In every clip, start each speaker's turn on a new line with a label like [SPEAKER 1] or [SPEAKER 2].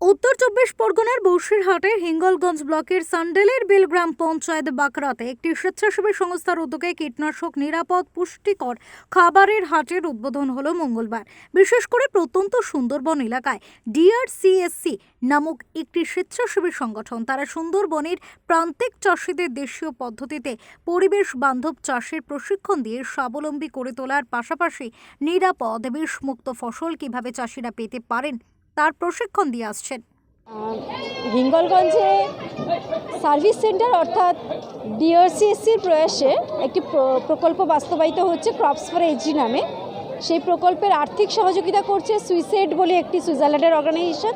[SPEAKER 1] উত্তর চব্বিশ পরগনার বসিরহাটের হিঙ্গলগঞ্জ ব্লকের সান্ডেলের বিল গ্রাম পঞ্চায়েত বাকরাতে একটি স্বেচ্ছাসেবী সংস্থার উদ্যোগে কীটনাশক নিরাপদ, পুষ্টিকর খাবারের হাটের উদ্বোধন হলো মঙ্গলবার। বিশেষ করে প্রত্যন্ত সুন্দরবন এলাকায় ডিআরসিএসসি নামক একটি স্বেচ্ছাসেবী সংগঠন, তারা সুন্দরবনের প্রান্তিক চাষিদের দেশীয় পদ্ধতিতে পরিবেশ বান্ধব চাষের প্রশিক্ষণ দিয়ে স্বাবলম্বী করে তোলার পাশাপাশি নিরাপদ বিষমুক্ত ফসল কীভাবে চাষিরা পেতে পারেন তার প্রশিক্ষণ দিয়ে আসছেন।
[SPEAKER 2] হিঙ্গলগঞ্জে সার্ভিস সেন্টার অর্থাৎ ডিআরসিএসসির প্রয়াসে একটি প্র- প্রকল্প বাস্তবায়িত হচ্ছে ক্রপস ফর এইচডি নামে। সেই প্রকল্পের আর্থিক সহযোগিতা করছে সুইসাইড বলে একটি সুইজারল্যান্ডের অর্গানাইজেশন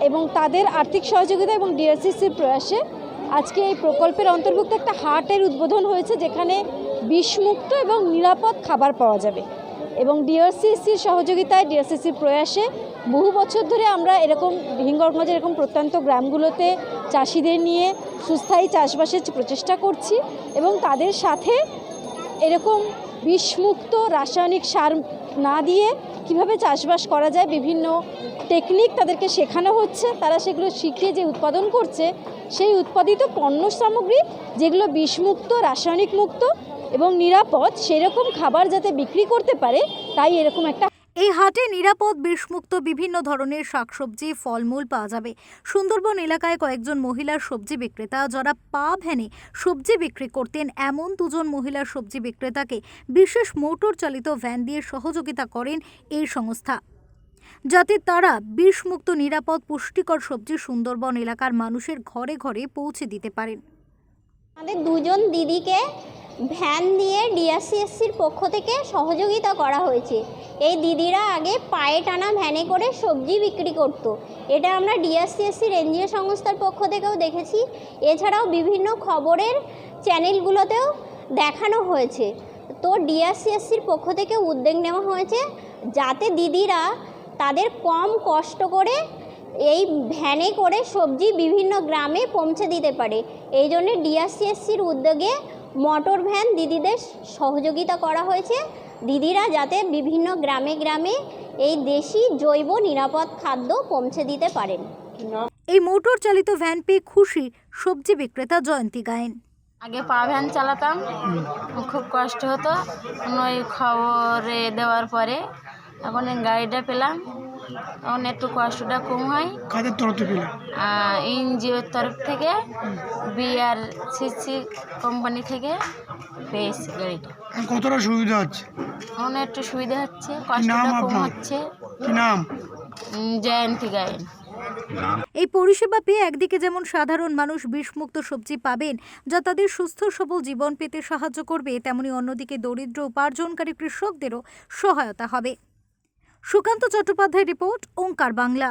[SPEAKER 2] এবং তাদের আর্থিক সহযোগিতা এবং ডিআরসিসির প্রয়াসে আজকে এই প্রকল্পের অন্তর্ভুক্ত একটা হাটের উদ্বোধন হয়েছে যেখানে বিষমুক্ত এবং নিরাপদ খাবার পাওয়া যাবে। এবং ডিআরসিসির সহযোগিতায় ডিআরসিসির প্রয়াসে বহু বছর ধরে আমরা এরকম হিঙ্গলগঞ্জের এরকম প্রত্যন্ত গ্রামগুলোতে চাষিদের নিয়ে সুস্থায়ী চাষবাসের প্রচেষ্টা করছি এবং তাদের সাথে এরকম বিষমুক্ত রাসায়নিক সার না দিয়ে কীভাবে চাষবাস করা যায়, বিভিন্ন টেকনিক তাদেরকে শেখানো হচ্ছে, তারা সেগুলো শিখে যে উৎপাদন করছে, সেই উৎপাদিত পণ্য সামগ্রী যেগুলো বিষমুক্ত, রাসায়নিক মুক্ত এবং নিরাপদ, সেরকম খাবার যাতে বিক্রি করতে পারে, তাই এরকম একটা
[SPEAKER 1] এই হাটে নিরাপদ বিষমুক্ত বিভিন্ন ধরনের শাকসবজি, ফলমূল পাওয়া যাবে। সুন্দরবন এলাকায় কয়েকজন মহিলার সবজি বিক্রেতা, যারা পা ভ্যানে সবজি বিক্রি করতেন, এমন দুজন মহিলার সবজি বিক্রেতাকে বিশেষ মোটর চালিত ভ্যান দিয়ে সহযোগিতা করেন এই সংস্থা। যাতে তারা বিষমুক্ত, নিরাপদ, পুষ্টিকর সবজি সুন্দরবন এলাকার মানুষের ঘরে ঘরে পৌঁছে দিতে পারেন।
[SPEAKER 3] আমাদের দুজন দিদিকে ভ্যান দিয়ে ডিআরসিএসসির পক্ষ থেকে সহযোগিতা করা হয়েছে। এই দিদিরা আগে পায়ে টানা ভ্যানে করে সবজি বিক্রি করত। এটা আমরা ডিআরসিএসসির এনজিও সংস্থার পক্ষ থেকেও দেখেছি। এছাড়াও বিভিন্ন খবরের চ্যানেলগুলোতেও দেখানো হয়েছে। তো ডিআরসিএসসির পক্ষ থেকে উদ্যোগ নেওয়া হয়েছে যাতে দিদিরা তাদের কম কষ্ট করে এই ভ্যানে করে সবজি বিভিন্ন গ্রামে পৌঁছে দিতে পারে। এই জন্যে ডিআরসিএসসির উদ্যোগে মোটর ভ্যান দিদিদের সহযোগিতা করা হয়েছে। দিদিরা যাতে বিভিন্ন গ্রামে গ্রামে এই দেশি জৈব নিরাপদ খাদ্য পৌঁছে দিতে পারেন।
[SPEAKER 1] এই মোটর চালিত ভ্যান পেয়ে খুশি সবজি বিক্রেতা জয়ন্তী গায়েন।
[SPEAKER 4] আগে পা ভ্যান চালাতাম খুব কষ্ট হতো। ওই খবরে দেওয়ার পরে এখন গাড়িটা পেলাম। এখন একটু কষ্টটা কম হয়।
[SPEAKER 5] কাদের তরফে পেলে
[SPEAKER 4] এনজিওর তরফ থেকে বিআর সিসি কোম্পানি থেকে পেয়েছি গাড়িটা।
[SPEAKER 5] কতটা সুবিধা হচ্ছে?
[SPEAKER 4] এখন একটু সুবিধা হচ্ছে কষ্টটা কম হচ্ছে।
[SPEAKER 5] কি নাম?
[SPEAKER 4] জয়ন্তী গায়েন।
[SPEAKER 1] এই পরিষেবা পেয়ে একদিকে যেমন সাধারণ মানুষ বিষমুক্ত সবজি পাবেন যা তাদের সুস্থ সবল জীবন পেতে সাহায্য করবে তেমনি অন্যদিকে দরিদ্র উপার্জনকারী কৃষকদেরও সহায়তা হবে। সুকান্ত চট্টোপাধ্যায় রিপোর্ট ওঙ্কার বাংলা।